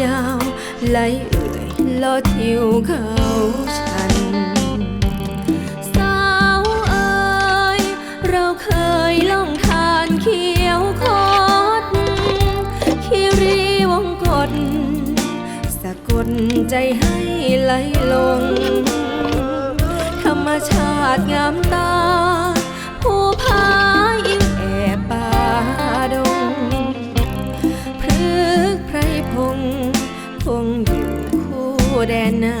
ไหลเอื่อยลอดทิวเขาชัน สาวเอ๋ยเราเคยล่องทานเขียวคดคีรีวงกฏสะกดใจให้ไหลลง ธรรมชาติงามตา แดนนา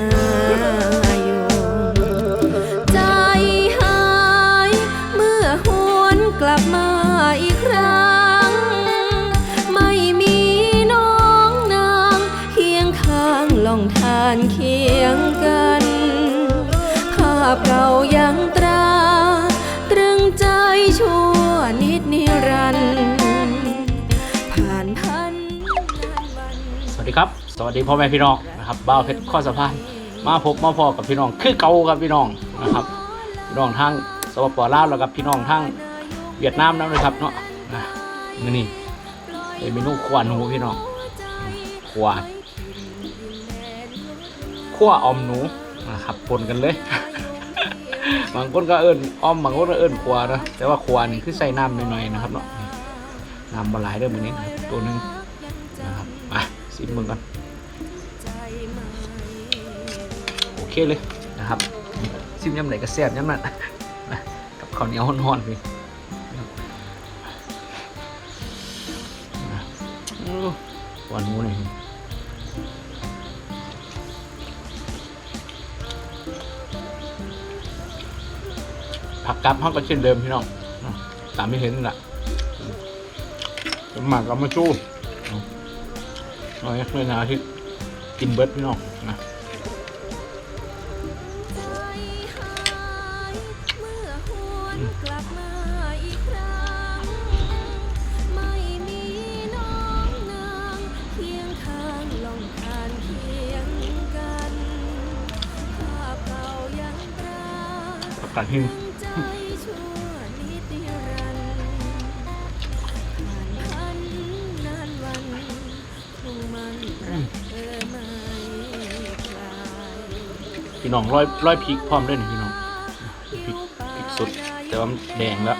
ยงใจหายเมื่อหวนกลับมาอีกครั้ง ไม่มีน้องนางเคียงข้างลองทานเคียงกัน ภาพเก่ายัง สวัสดีพ่อแม่พี่น้องนะครับบ้าวเพชรข้อสะพานมาพบมาพอกับพี่น้องคือเก่ากับพี่น้องนะครับพี่น้องทั้งสปปลาวแล้วกับพี่น้องทั้งเวียดนามนั่นเลยครับเนาะนะมื้อนี่เป็นเมนูขวานหนูพี่น้องขวานขั้วอมหนูนะครับปนกันเลยบางคนก็เอิ้นออมบางคนก็เอิ้นขวานะแต่ว่าขวานี่คือใส่น้ำหน่อยๆนะครับเนาะน้ำบหลายเด้อมือนี้ตัวหนึงนะครับมาซิมมึงกันโอเเลยนะครับซิมยำไหนก็แซ่บยำนั้นนะกับข้าวเหนียวห่อนๆพี่นะโอ้หวานหมูหน่อยผักกับห้องก็เช่นเดิมพี่น้องอะตามที่เห็นนั่นแหละหมักกับมาจู้หน่อยเลยนะที่กินเบิร์ดพี่น้อง กกาดหินใจชั่วนิดนิรันดร์ผ่านพันนานวันคงมันรักเธอไม่คลายพี่น้องร้อยร้อยพริกพร้อมด้วยนะพี่น้องพริกพริกสดแต่ว่ามันแดงแล้ว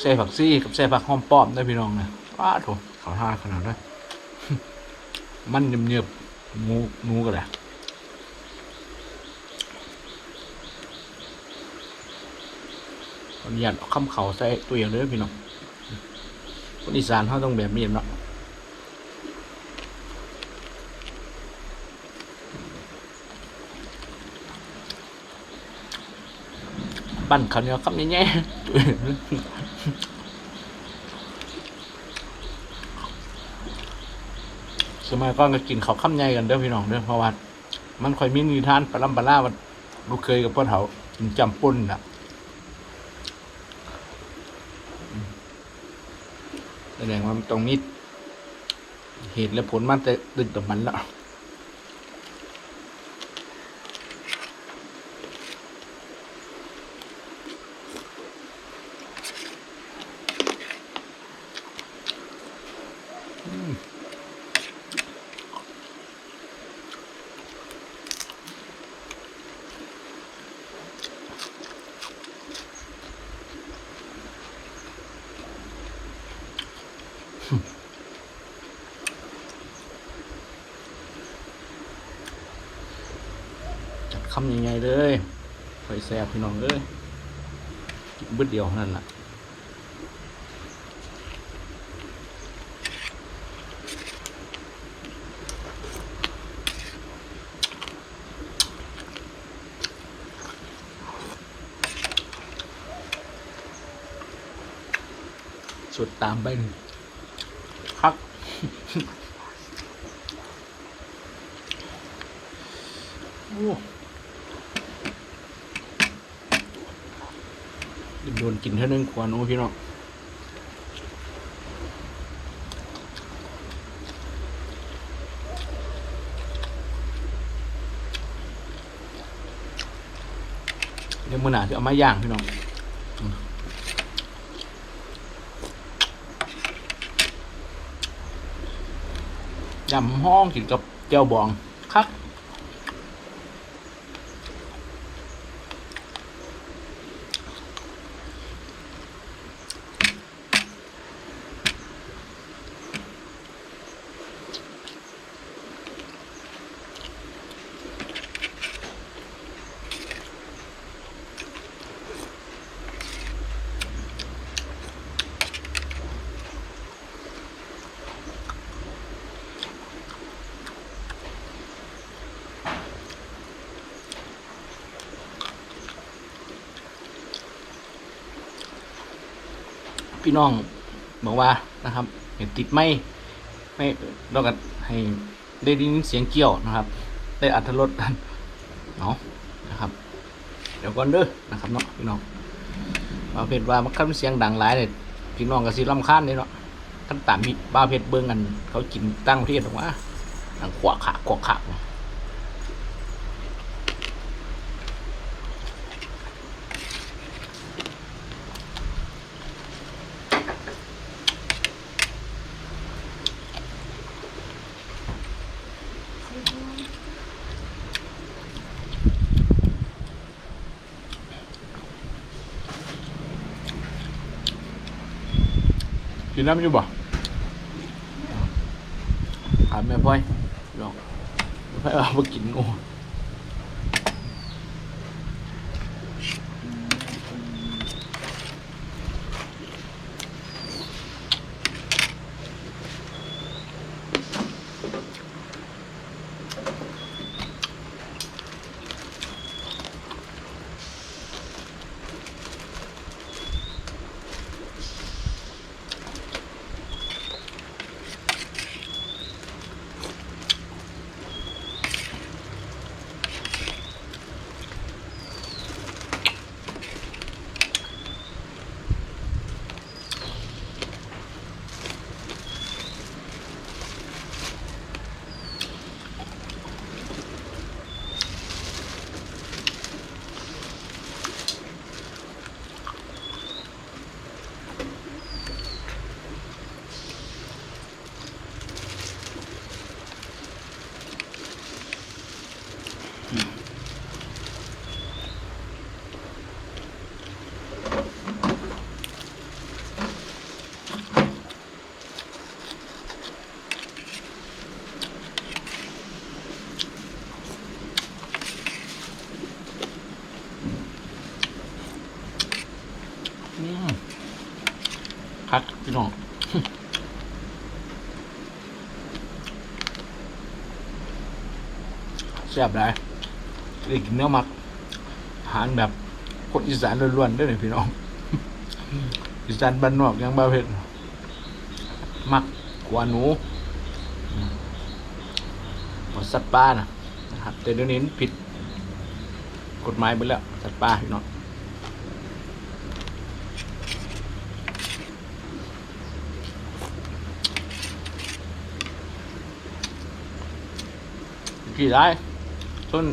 ใส่ผักซี่กับใส่ผักหอมป้อมด้วยพี่น้องนะว้าโถเขาท่าขนาดนั้นมันเนียบๆหมูหนูกันแหละขออนุญาตเอาคำเขาใส่ตัวอย่างเลยพี่น้องคนอีสานเขาต้องแบบนี้เนาะปั้นข้าวเหนียวคำแย่ๆ สมัยก่อนก็กินข้าวข้ามใหญ่กันเด้อพี่น้องเด้อเพราะว่ามันค่อยมีนิทานปลาลำปลาล่าว่าลูกเคยกับพ่อเฒ่ากินจำปุ้นน่ะแสดงว่ามันต้องมีเหตุและผลมันแต่ดึกต่อมันแล้วำยังไงเลยไฟแซ่บพี่น้องเลยกินเบิดเดียวนั่นแหละสุดตามไปหนึ่งครับโอ้ โดนกินเท่านึงควรโอ้พี่น้องเดี๋ยวมือหนาจะเอามาย่างพี่น้องยำห้องกินกับเจียวบองครับ พี่น้องบอกว่านะครับ เห็นติดไม่ไม่เราก็ให้ได้ยินเสียงเกี่ยวนะครับ ได้อัธรสกันเนาะนะครับ เดี๋ยวก่อนเด้อนะครับเนาะพี่น้องบ้าเพชรว่ามันคันเสียงดังหลายเลยพี่น้องก็สิรำคาญเลยเนาะท่านตามพี่บาเพชรเบิ่งกัน เขากินตั้งประเทศหรอกว่าดังขวากขะขวากขะ กินน้ำอยู่บ่ถามแม่พ่อยลองแม่พ่อยว่าบ่กินงู คักพี่น้องแซ่บได้ได้กินเนื้อหมักอาหารแบบคนอีสานล้วนๆได้เลยพี่น้อง อีสานบ้านนอกยังบ้าเผ็ดมักกว่าหนูหมดสัตว์ป่านะนะครับ แต่เดี๋ยวนี้ผิดกฎหมายไปแล้ว สัตว์ป่าพี่น้อง กี่ได้ต้น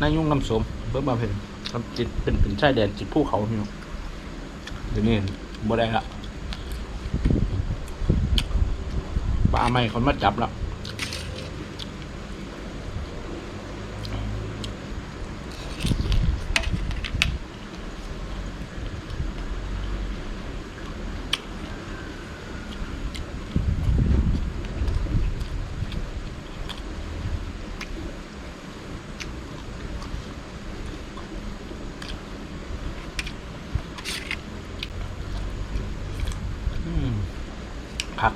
นายุ่งน้ำสมเบิ่มมาเป็นทำจิตเป็นเป็นชายแดนจิตภูเขาพี่น้องเดี๋ยวนี้บ่ได้ละปลาไม่คนมาจับแล้ว พัก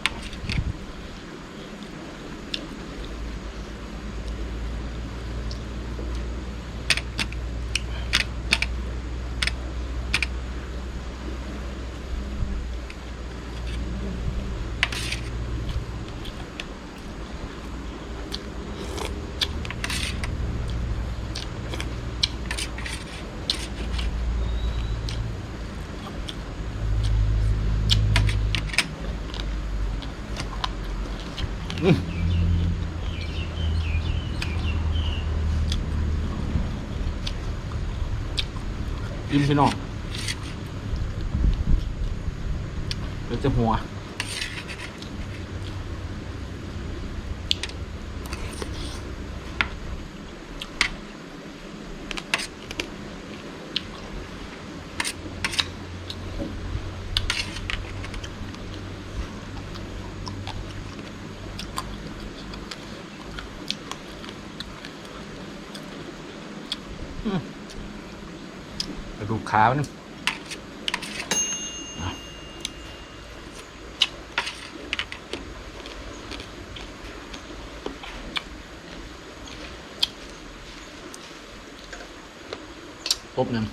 พี่น้องเดี๋ยวจะหัว ขามันอะปบหนึ่ง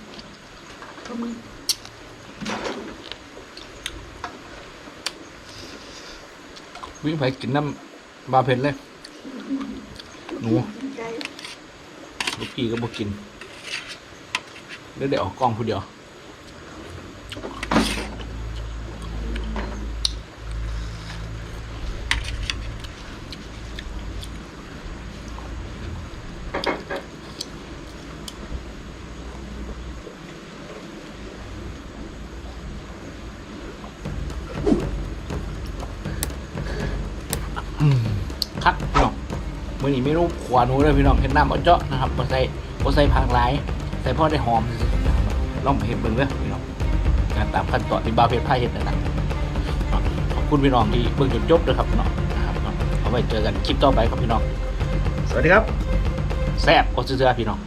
วิ่งไปกินน้ำบาเพ็ญเลย หนูลูกพี่ก็บอกกิน เดี๋ยวได้ออกกล้องผู้เดียวอืมคัดพี่น้องมือนี้ไม่รู้ขวานูเลยพี่น้องเห็นน้ำเอาเจาะนะครับบ่ใส่บ่ใส่ผักหลาย ใส่พ่อได้หอมซื่อๆนะครับลองไปเห็นเบิ่งเด้อพี่น้องงานตามขั้นตอนที่บาวเพชรพาเห็ดนั่นนะขอบคุณพี่น้องที่เบิ่งจนจบเลยครับพี่น้องนะครับเอาไว้เจอกันคลิปต่อไปครับพี่น้อง สวัสดีครับ แซ่บกว่าเสื้อๆพี่น้อง